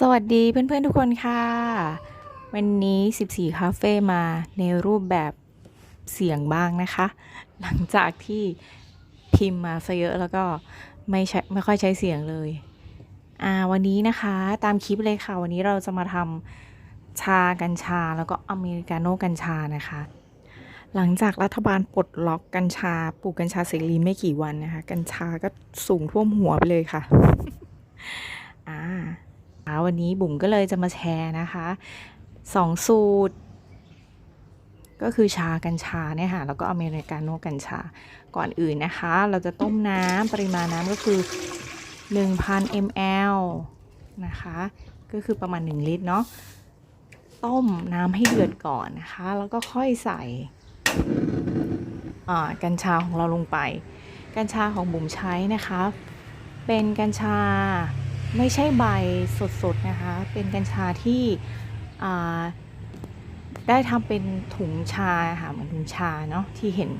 สวัสดีเพื่อนๆทุกคนค่ะ วันนี้ 14 คาเฟ่มาในรูปแบบเสียงบ้างนะคะ หลังจากที่พิมพ์มาซะเยอะแล้วก็ไม่ใช้ไม่ค่อยใช้เสียงเลยอ่าวันนี้นะคะตามคลิปเลยค่ะ วันนี้เราจะมาทำชากัญชาแล้วก็อเมริกาโน่กัญชานะคะ หลังจากรัฐบาลปลดล็อกกัญชาปลูกกัญชาเสรีไม่กี่วันนะคะ กัญชาก็สูงท่วมหัวไปเลยค่ะอ่า วันนี้บุ๋มก็เลยจะมาแชร์นะคะสองสูตร ก็คือชากัญชาเนี่ยค่ะแล้วก็อเมริกาโน่กัญชาก่อนอื่นนะคะ เราจะต้มน้ำปริมาณน้ำก็คือ 1,000 ml นะคะ ก็คือประมาณ 1 ลิตรเนาะต้มน้ำให้เดือดก่อนนะคะ แล้วก็ค่อยใส่อ่ากัญชาของเราลงไป กัญชาของบุ๋มใช้นะคะ เป็นกัญชา ไม่ใช่ใบสดๆนะคะ เป็นกัญชาที่ได้ทำเป็นถุงชาค่ะเหมือนถุงชาเนาะที่เห็น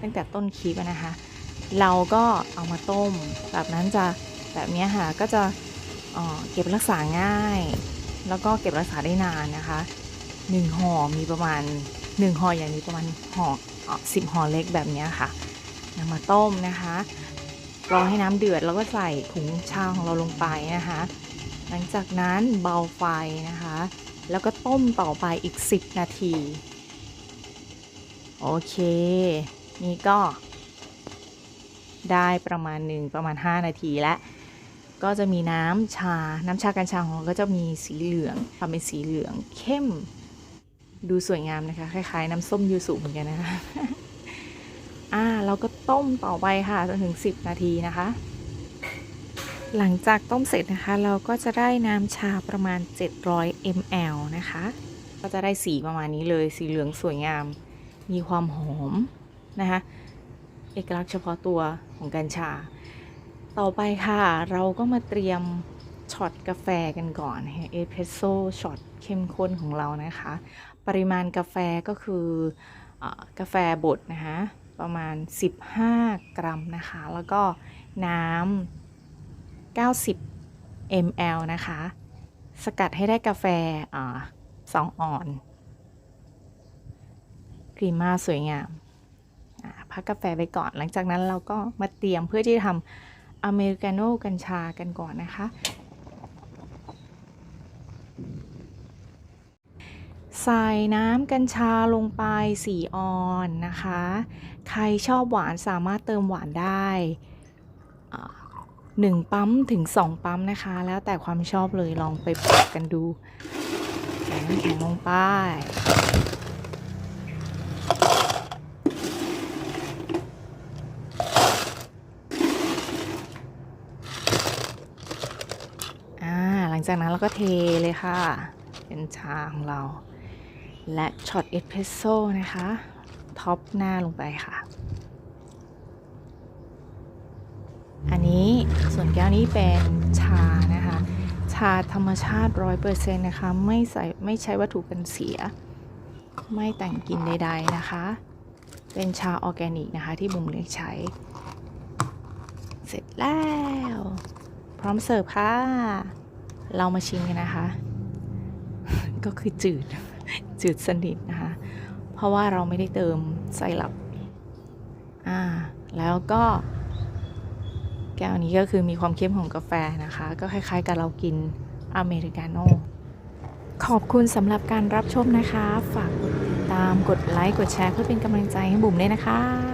ตั้งแต่ต้นคลิปนะคะ เราก็เอามาต้ม แบบนั้นจะแบบนี้ค่ะก็จะเเก็บรักษาง่าย แล้วก็เก็บรักษาได้นานนะคะหนึ่งห่อมีประมาณหนึ่งห่ออย่างนี้ประมาณห่อสิบห่อเล็กแบบนี้ค่ะนำมาต้มนะคะ รอให้น้ำเดือดแล้วก็ใส่ถุงชาของเราลงไปนะคะ หลังจากนั้นเบาไฟนะคะ แล้วก็ต้มต่อไปอีก 10 นาที โอเค นี่ก็ ได้ประมาณหนึ่งประมาณ 5 นาทีแล้วก็จะมีน้ำชา น้ำชากัญชาของเราก็จะมีสีเหลืองทำเป็นสีเหลืองเข้ม ดูสวยงามนะคะ คล้ายๆ น้ำส้มยูสุเหมือนกันนะคะ อ่าเราก็ต้มต่อไปค่ะจนถึง 10 นาทีนะคะ หลังจากต้มเสร็จนะคะ เราก็จะได้น้ำชาประมาณ 700 ml นะคะ ก็จะได้สีประมาณนี้เลยสีเหลืองสวยงาม มีความหอมนะคะ เอกลักษณ์เฉพาะตัวของกัญชา ต่อไปค่ะ เราก็มาเตรียมช็อตกาแฟกันก่อนเอสเพรสโซ่ช็อตเข้มข้นของเรานะคะ ปริมาณกาแฟก็คืออกาแฟบดนะคะ ประมาณ 15 กรัมนะคะ แล้วก็น้ำ90 ml นะคะ สกัดให้ได้กาแฟอ่าสองอ่อนครีมมาสวยงามอ่าพักกาแฟไปก่อน หลังจากนั้นเราก็มาเตรียมเพื่อที่จะทำอเมริกาโน่กัญชากันก่อนนะคะ ใส่น้ำกัญชาลงไป 4 ออนนะคะ ใครชอบหวานสามารถเติมหวานได้หนึ่งปั๊มถึง2ปั๊มนะคะ แล้วแต่ความชอบเลยลองไปปรับกันดูใส่น้ำแข็งลงไป หลังจากนั้นเราก็เทเลยค่ะ เป็นชาของเรา และช็อตเอสเพรสโซ่นะคะ ท็อปหน้าลงไปค่ะ อันนี้ส่วนแก้วนี้เป็นชานะคะ ชาธรรมชาติ100%นะคะ ไม่ใส่ไม่ใช้วัตถุกันเสีย ไม่แต่งกลิ่นใด ๆนะคะ เป็นชาออร์แกนิกนะคะ ที่บุ๋มเลือกใช้ เสร็จแล้ว พร้อมเสิร์ฟค่ะ เรามาชิมกันนะคะ ก็คือจืด จืดสนิทนะคะ เพราะว่าเราไม่ได้เติมไซรัปอ่าแล้วก็แก้วนี้ก็คือมีความเข้มของกาแฟนะคะ ก็คล้าย ๆ กับเรากินอเมริกาโน่ขอบคุณสำหรับการรับชมนะคะ ฝากกดติดตามกดไลค์ กดแชร์เพื่อเป็นกำลังใจให้บุ๋มด้วยนะคะ